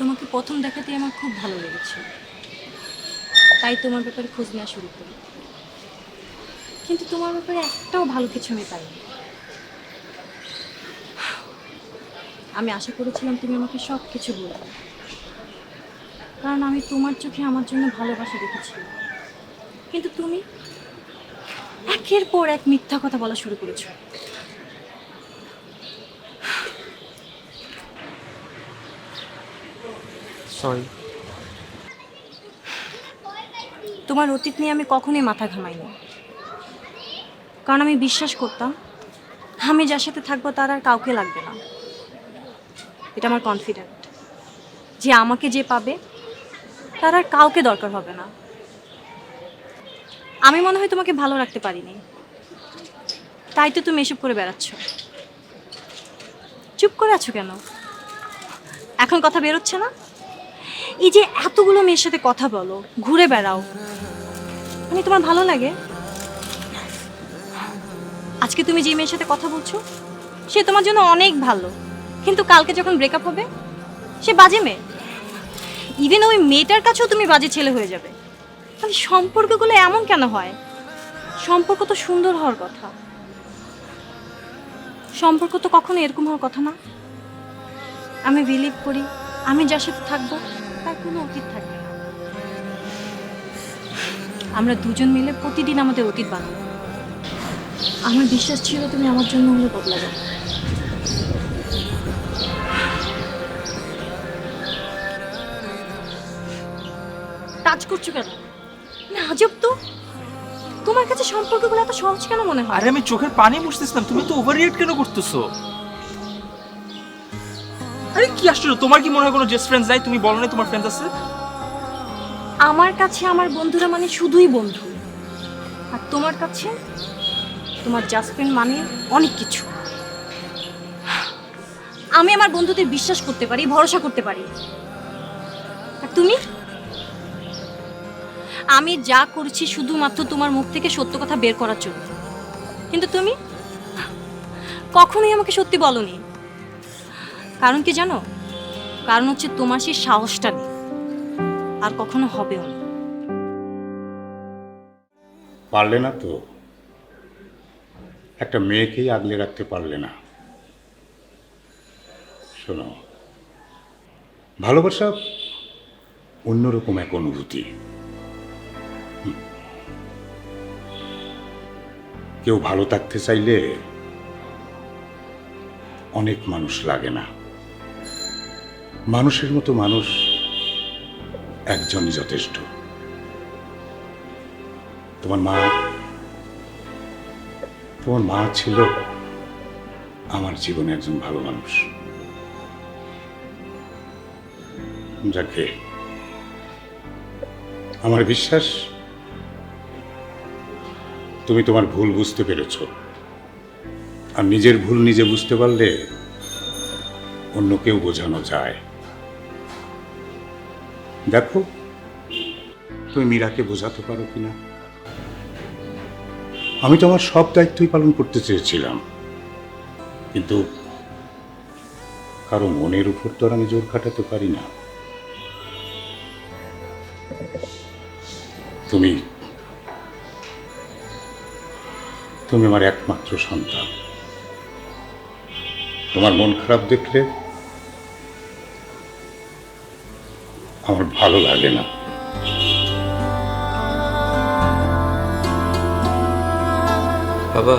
তোমাকে প্রথম দেখাতেই আমার খুব ভালো লেগেছে। তাই তোমার ব্যাপারে খোঁজ নেওয়া শুরু করি। কিন্তু তোমার ব্যাপারে একটাও ভালো কিছু আমি পাইনি। আমি আশা করেছিলাম তুমি আমাকে সব কিছু বলবে। কারণ আমি তোমার চোখে আমার জন্য ভালোবাসা দেখেছি। কিন্তু তুমি একের পর এক মিথ্যা কথা বলা শুরু করেছ। সরি তোমার অতীত নিয়ে আমি কখনোই মাথা ঘামাইনি। কারণ আমি বিশ্বাস করতাম, আমি যার সাথে থাকব তার আর কাউকে লাগবে না। এটা আমার কনফিডেন্ট যে আমাকে যে পাবে, তার আর কাউকে দরকার হবে না। আমি মনে হয় তোমাকে ভালো রাখতে পারিনি। তাই তো তুমি এসব করে বেড়াচ্ছ। চুপ করে আছো কেন? এখন কথা বেরোচ্ছে না? এই যে এতগুলো মেয়ের সাথে কথা বলো, ঘুরে বেড়াও। মানে তোমার ভালো লাগে? আজকে তুমি যে মেয়ের সাথে কথা বলছো, সে তোমার জন্য অনেক ভালো। কিন্তু কালকে যখন ব্রেকআপ হবে, সে বাজে মেয়ে। ইভেন ওই মেয়েটার কাছেও তুমি বাজে ছেলে হয়ে যাবে। মানে সম্পর্কগুলো এমন কেন হয়? সম্পর্ক তো সুন্দর হওয়ার কথা। সম্পর্ক তো কখনো এরকম হওয়ার কথা না। আমি বিলিভ করি আমি যার সাথে থাকব, তার কোনো অতীত থাকবে না। আমরা দুজন মিলে প্রতিদিন আমাদের অতীত বানাবো। আমার বিশ্বাস ছিল তুমি আমার জন্য হলে বদলা যাবে। কাজ করছ কেন? না আজব তো। তোমার কাছে সম্পর্কগুলো এত সহজ কেন মনে হয়? আরে আমি চোখের পানি মুছতেছিলাম, তুমি তো ওভার কেন করতেছো? আরে কি আশ্চর্য, তোমার কি মনে হয় কোনো জেস্ট ফ্রেন্ডস নাই? তুমি বলো না তোমার ফ্রেন্ডস আছে? আমার কাছে আমার বন্ধুরা মানে শুধুই বন্ধু। আর তোমার কাছে? তোমার জাসপেন্ড মানে অনেক কিছু। আমি আমার বন্ধুদের বিশ্বাস করতে পারি, ভরসা করতে পারি। আর তুমি? আমি যা করছি শুধুমাত্র তোমার মুখ থেকে সত্য কথা বের করার জন্য। কিন্তু তুমি? কখনোই আমাকে সত্যি বলনি। কারণ কি জানো? কারণ হচ্ছে তোমার সেই সাহসটা নেই। আর কখনো হবেও না। পারলে না তো? একটা মেয়েকেই আগলে রাখতে পারলে না। শোনো, ভালোবাসা অন্যরকম এক অনুভূতি। কেউ ভালো থাকতে চাইলে অনেক মানুষ লাগে না। মানুষের মতো মানুষ একজনই যথেষ্ট। তোমার মা তোমার মা ছিল আমার জীবনে একজন ভালো মানুষ। যাকে আমার বিশ্বাস, তুমি তোমার ভুল বুঝতে পেরেছ। আর নিজের ভুল নিজে বুঝতে পারলে অন্য কেউ বোঝানো যায়। দেখো, তুমি মীরাকে বোঝাতে পারো কিনা আমি তো আমার সব দায়িত্বই পালন করতে চেয়েছিলাম। কিন্তু কারও মনের উপর তো আর আমি জোর খাটাতে পারি না। তুমি তুমি আমার একমাত্র সন্তান। তোমার মন খারাপ দেখলে আমার ভালো লাগে না। বাবা